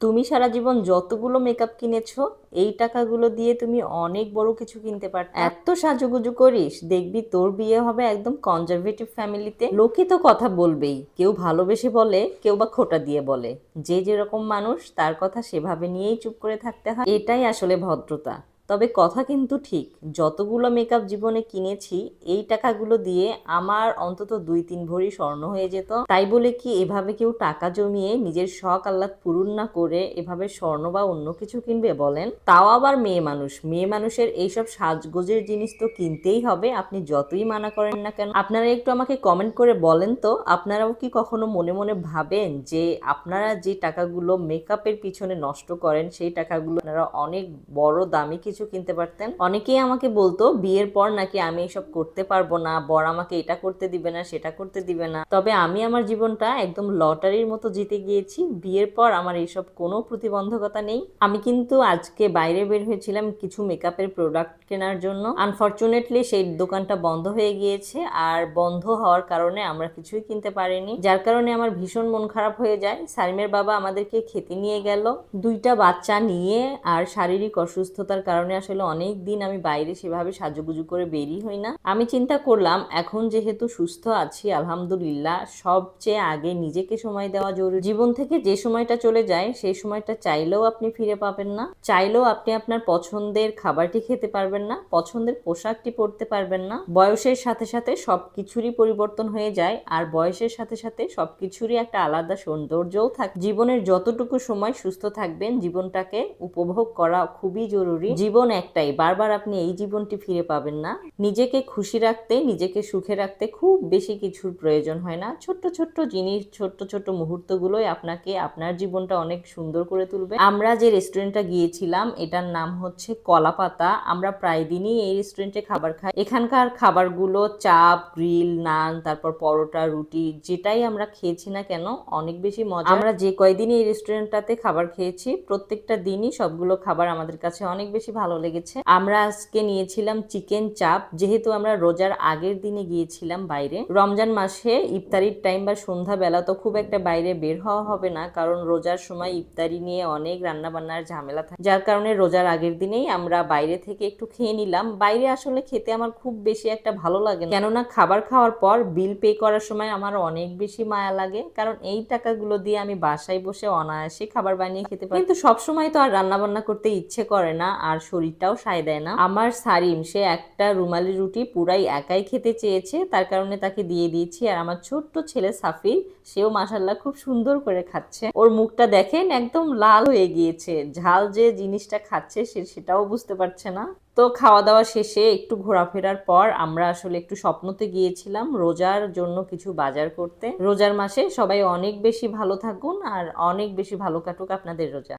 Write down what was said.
তুমি সারা জীবন যতগুলো মেকআপ কিনেছো, এই টাকাগুলো দিয়ে তুমি অনেক বড় কিছু কিনতে পারত এত সাজুগুজু করিস, দেখবি তোর বিয়ে হবে একদম কনজারভেটিভ ফ্যামিলিতে লোকে তো কথা বলবেই, কেউ ভালোবেসে বলে, কেউ বা খোটা দিয়ে বলে। যে যেরকম মানুষ, তার কথা সেভাবে নিয়েই চুপ করে থাকতে হয়। এটাই আসলে ভদ্রতা। তবে কথা কিন্তু ঠিক। যতগুলো মেকআপ জীবনে কিনেছি, এই টাকাগুলো দিয়ে আমার অন্তত দুই তিন ভরি স্বর্ণ হয়ে যেত। তাই বলে কি এভাবে কেউ টাকা জমিয়ে নিজের শখ আহ্লাদ পূরণ না করে এভাবে স্বর্ণ বা অন্য কিছু কিনবে বলেন? তাও আবার মেয়ে মানুষ। মেয়ে মানুষের এইসব সাজগোজের জিনিস তো কিনতেই হবে, আপনি যতই মানা করেন না কেন। আপনারা একটু আমাকে কমেন্ট করে বলেন তো, আপনারাও কি কখনো মনে মনে ভাবেন যে আপনারা যে টাকাগুলো মেকআপের পিছনে নষ্ট করেন, সেই টাকাগুলো আপনারা অনেক বড় দামি কিছু কিনতে পারতেন। অনেকেই আমাকে বলতো, বিয়ের পর নাকি আমি এসব করতে পারব না, বর আমাকে এটা করতে দিবে না, সেটা করতে দিবে না। তবে আমি আমার জীবনটা একদম লটারির মতো জিতে গিয়েছি। বিয়ের পর আমার এইসব কোনো প্রতিবন্ধকতা নেই। আমি কিন্তু আজকে বাইরে বের হয়েছিলাম কিছু মেকআপের প্রোডাক্ট কেনার জন্য। আনফর্চুনেটলি সেই দোকানটা বন্ধ হয়ে গিয়েছে আর বন্ধ হওয়ার কারণে আমরা কিছুই কিনতে পারিনি। যার কারণে আমার ভীষণ মন খারাপ হয়ে যায়। সারিমের বাবা আমাদেরকে খেতে নিয়ে গেল। দুইটা বাচ্চা নিয়ে আর শারীরিক অসুস্থতার কারণে আসলে অনেক দিন আমি বাইরে সেভাবে সাজুগুজু করে বেরিয়ে হই না। আমি চিন্তা করলাম, এখন যেহেতু সুস্থ আছি, আলহামদুলিল্লাহ, সবচেয়ে আগে নিজেকে সময় দেওয়া জরুরি। জীবন থেকে যে সময়টা চলে যায়, সেই সময়টা চাইলেও আপনি ফিরে পাবেন না। চাইলেও আপনি আপনার পছন্দের খাবারটি খেতে পারবেন না, পছন্দের পোশাকটি পরতে পারবেন না। বয়সের সাথে সাথে সবকিছুরই পরিবর্তন হয়ে যায়, আর বয়সের সাথে সাথে সবকিছুরই একটা আলাদা সৌন্দর্যও থাকে। জীবনের যতটুকু সময় সুস্থ থাকবেন, জীবনটাকে উপভোগ করা খুবই জরুরি। জীবন একটাই। বারবার আপনি এই জীবনটি ফিরে পাবেন না। নিজেকে খুশি রাখতে, নিজেকে সুখে রাখতে খুব বেশি কিছুর প্রয়োজন হয় না। ছোট্ট ছোট্ট জিনিস, ছোট্ট ছোট্ট মুহূর্তগুলোই আপনাকে আপনার জীবনটা অনেক সুন্দর করে তুলবে। আমরা যে রেস্টুরেন্টটা গিয়েছিলাম, এটার নাম হচ্ছে কলাপাতা। আমরা প্রায় দিনই এই রেস্টুরেন্টে খাবার খাই। এখানকার খাবারগুলো চাপ, গ্রিল, নান, তারপর পরোটা, রুটি, যেটাই আমরা খেয়েছি না কেন, অনেক বেশি মজা আমরা যে কয়দিনই এই রেস্টুরেন্টটাতে খাবার খেয়েছি, প্রত্যেকটা দিনই সবগুলো খাবার আমাদের কাছে অনেক বেশি ভালো লেগেছে। আমরা আজকে নিয়েছিলাম চিকেন চাপ। যেহেতু আমরা রোজার আগের দিনে গিয়েছিলাম বাইরে, রমজান মাসে ইফতারির টাইম বা সন্ধ্যা বেলা তো খুব একটা বাইরে বের হওয়া হবে না, কারণ রোজার সময় ইফতারি নিয়ে অনেক রান্না বান্নার ঝামেলা থাকে। যার কারণে রোজার আগের দিনেই আমরা বাইরে থেকে একটু খেয়ে নিলাম। বাইরে আসলে খেতে আমার খুব বেশি একটা ভালো লাগে কেননা খাবার খাওয়ার পর বিল পে করার সময় আমার অনেক বেশি মায়া লাগে, কারণ এই টাকাগুলো দিয়ে আমি বাসায় বসে অনায়াসে খাবার বানিয়ে খেতে পারি। কিন্তু সবসময় তো আর রান্না বান্না করতে ইচ্ছে করে না, আর শরীরটাও সায় দেয় না। আমার সারিম, সে একটা রুমালি রুটি পুরাই একাই খেতে চেয়েছে, তার কারণে তাকে দিয়ে দিয়েছি। আর আমার ছোট্ট ছেলে সাফির, সেও মাসাল্লাহ খুব সুন্দর করে খাচ্ছে। ওর মুখটা দেখেন একদম লাল হয়ে গিয়েছে। ঝাল যে জিনিসটা খাচ্ছে সে, সেটাও বুঝতে পারছে না। তো খাওয়া দাওয়া শেষে একটু ঘোরাফেরার পর আমরা আসলে একটু স্বপ্নতে গিয়েছিলাম রোজার জন্য কিছু বাজার করতে। রোজার মাসে সবাই অনেক বেশি ভালো থাকুন আর অনেক বেশি ভালো কাটুক আপনাদের রোজা।